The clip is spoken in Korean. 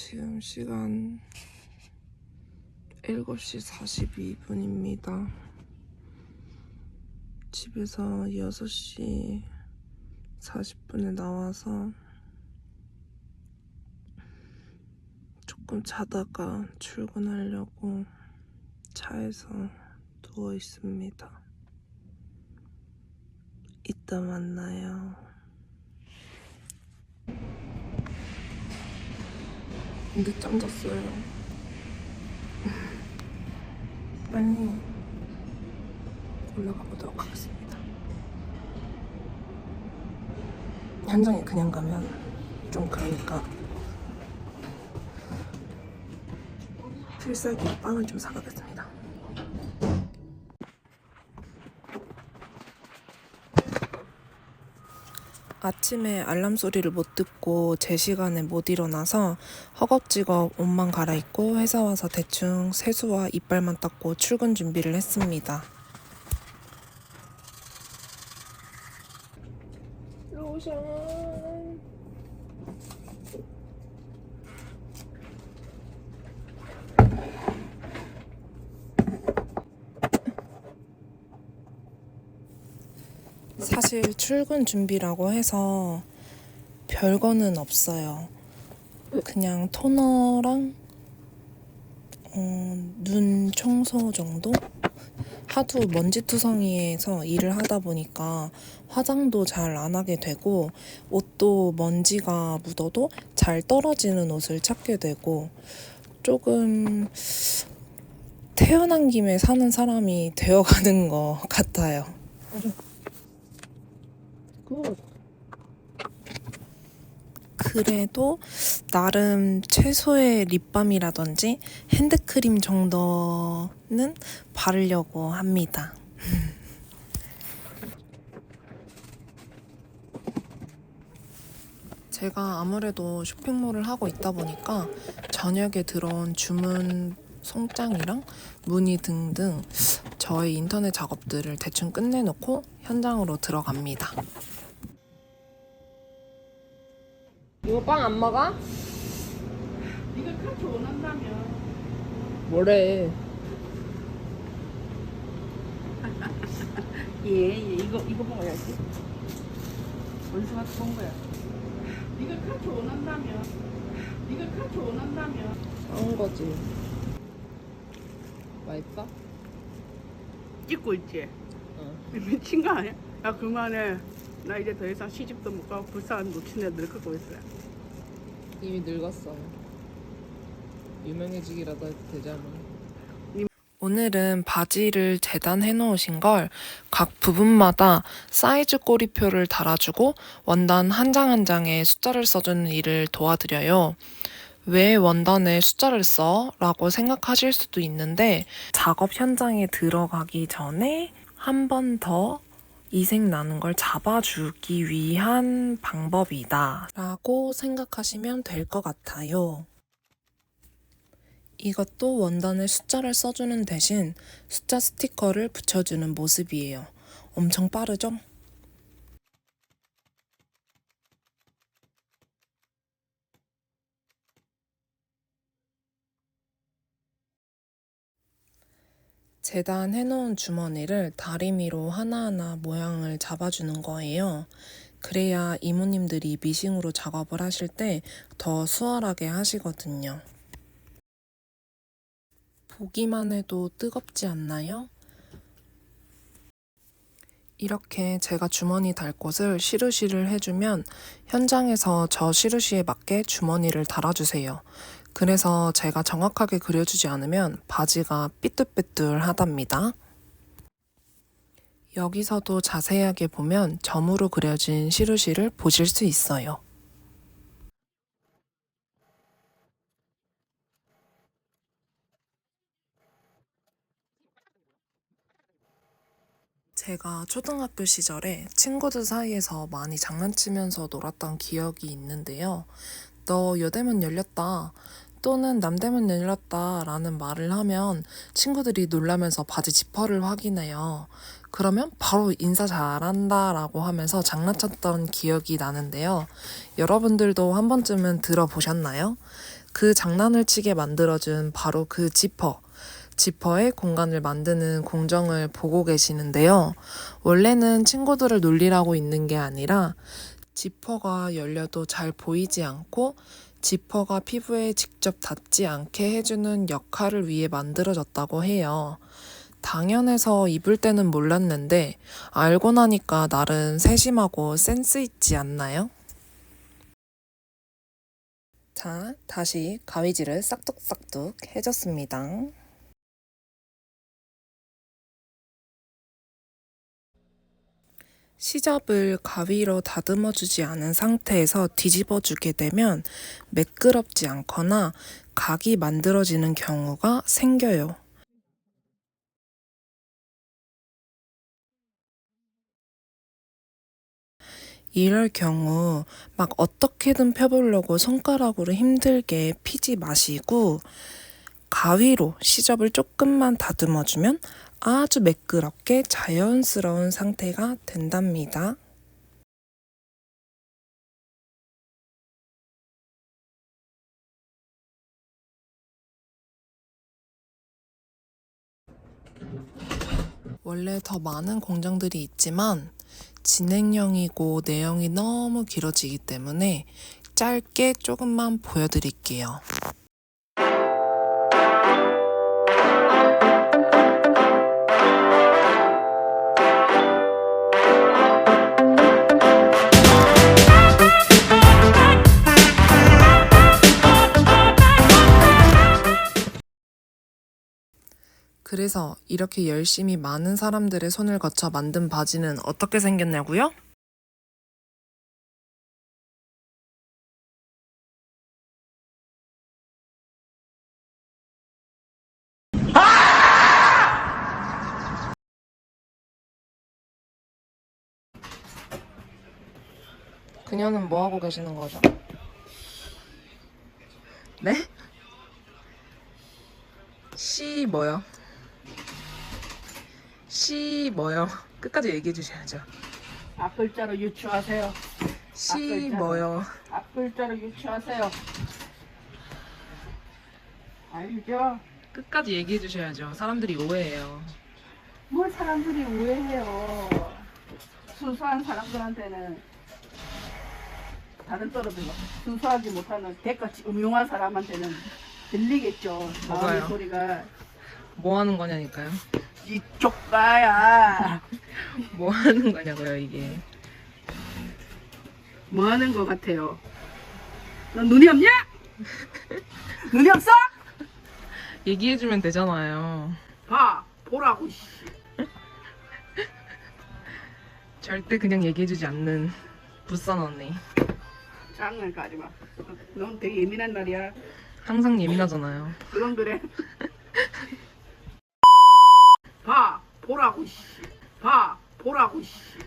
지금 시간 7시 42분입니다. 집에서 6시 40분에 나와서 조금 자다가 출근하려고 차에서 누워 있습니다. 이따 만나요. 늦잠 잤어요. 빨리 올라가 보도록 하겠습니다. 현장에 그냥 가면 좀 그러니까 필살기 빵을 좀 사가겠습니다. 아침에 알람 소리를 못 듣고 제 시간에 못 일어나서 허겁지겁 옷만 갈아입고 회사 와서 대충 세수와 이빨만 닦고 출근 준비를 했습니다. 로션. 사실 출근 준비라고 해서 별거는 없어요. 그냥 토너랑 어, 눈 청소 정도? 하도 먼지투성이에서 일을 하다 보니까 화장도 잘 안 하게 되고 옷도 먼지가 묻어도 잘 떨어지는 옷을 찾게 되고 조금 태어난 김에 사는 사람이 되어가는 것 같아요. 그래도 나름 최소의 립밤이라든지 핸드크림 정도는 바르려고 합니다. 제가 아무래도 쇼핑몰을 하고 있다 보니까 저녁에 들어온 주문 송장이랑 문의 등등 저의 인터넷 작업들을 대충 끝내놓고 현장으로 들어갑니다. 이거 빵 안 먹어? 네가 그렇게 원한다면 뭐래? 예, 예 이거 이거 먹어야지 어디서 갖고 온 거야 네가 그렇게 원한다면 네가 그렇게 원한다면 한 거지. 맛있어? 찍고 있지 응. 미친 거 아니야? 야 그만해 나 이제 더 이상 시집도 못 가고 불쌍한 놓친 애들 갖고 있어요 이미 늙었어. 유명해지기라도 되잖아. 오늘은 바지를 재단해 놓으신 걸 각 부분마다 사이즈 꼬리표를 달아주고 원단 한 장 한 장에 숫자를 써주는 일을 도와드려요. 왜 원단에 숫자를 써? 라고 생각하실 수도 있는데 작업 현장에 들어가기 전에 한 번 더 이색 나는 걸 잡아주기 위한 방법이다 라고 생각하시면 될 것 같아요. 이것도 원단에 숫자를 써주는 대신 숫자 스티커를 붙여주는 모습이에요. 엄청 빠르죠? 재단 해놓은 주머니를 다리미로 하나하나 모양을 잡아주는 거예요. 그래야 이모님들이 미싱으로 작업을 하실 때 더 수월하게 하시거든요. 보기만 해도 뜨겁지 않나요? 이렇게 제가 주머니 달 곳을 시루시를 해주면 현장에서 저 시루시에 맞게 주머니를 달아주세요. 그래서 제가 정확하게 그려주지 않으면 바지가 삐뚤삐뚤하답니다. 여기서도 자세하게 보면 점으로 그려진 시루시를 보실 수 있어요. 제가 초등학교 시절에 친구들 사이에서 많이 장난치면서 놀았던 기억이 있는데요. 너 여대문 열렸다. 또는 남대문 열렸다. 라는 말을 하면 친구들이 놀라면서 바지 지퍼를 확인해요. 그러면 바로 인사 잘한다. 라고 하면서 장난쳤던 기억이 나는데요. 여러분들도 한 번쯤은 들어보셨나요? 그 장난을 치게 만들어준 바로 그 지퍼. 지퍼의 공간을 만드는 공정을 보고 계시는데요. 원래는 친구들을 놀리라고 있는 게 아니라 지퍼가 열려도 잘 보이지 않고 지퍼가 피부에 직접 닿지 않게 해주는 역할을 위해 만들어졌다고 해요. 당연해서 입을 때는 몰랐는데 알고 나니까 나름 세심하고 센스 있지 않나요? 자, 다시 가위질을 싹둑싹둑 해줬습니다. 시접을 가위로 다듬어 주지 않은 상태에서 뒤집어 주게 되면 매끄럽지 않거나 각이 만들어지는 경우가 생겨요. 이럴 경우 막 어떻게든 펴보려고 손가락으로 힘들게 피지 마시고 가위로 시접을 조금만 다듬어주면 아주 매끄럽게 자연스러운 상태가 된답니다. 원래 더 많은 공정들이 있지만 진행형이고 내용이 너무 길어지기 때문에 짧게 조금만 보여드릴게요. 그래서 이렇게 열심히 많은 사람들의 손을 거쳐 만든 바지는 어떻게 생겼냐고요? 그녀는 뭐 하고 계시는 거죠? 네? 시 뭐요? 시 뭐요? 끝까지 얘기해 주셔야죠. 앞글자로 유추하세요. 시 앞글자로. 뭐요? 앞글자로 유추하세요. 알죠? 끝까지 얘기해 주셔야죠. 사람들이 오해해요. 뭘 사람들이 오해해요. 순수한 사람들한테는 다른 떨어진 거 순수하지 못하는 대같이 음흉한 사람한테는 들리겠죠. 뭐가요? 소리가 뭐 하는 거냐니까요. 이쪽 가야 뭐 하는 거냐고요, 이게. 뭐 하는 거 같아요. 넌 눈이 없냐? 눈이 없어? 얘기해 주면 되잖아요. 봐 보라고 씨. 절대 그냥 얘기해 주지 않는 부산 언니. 장난까지 마. 넌 되게 예민한 말이야. 항상 예민하잖아요. 그건 그래. 봐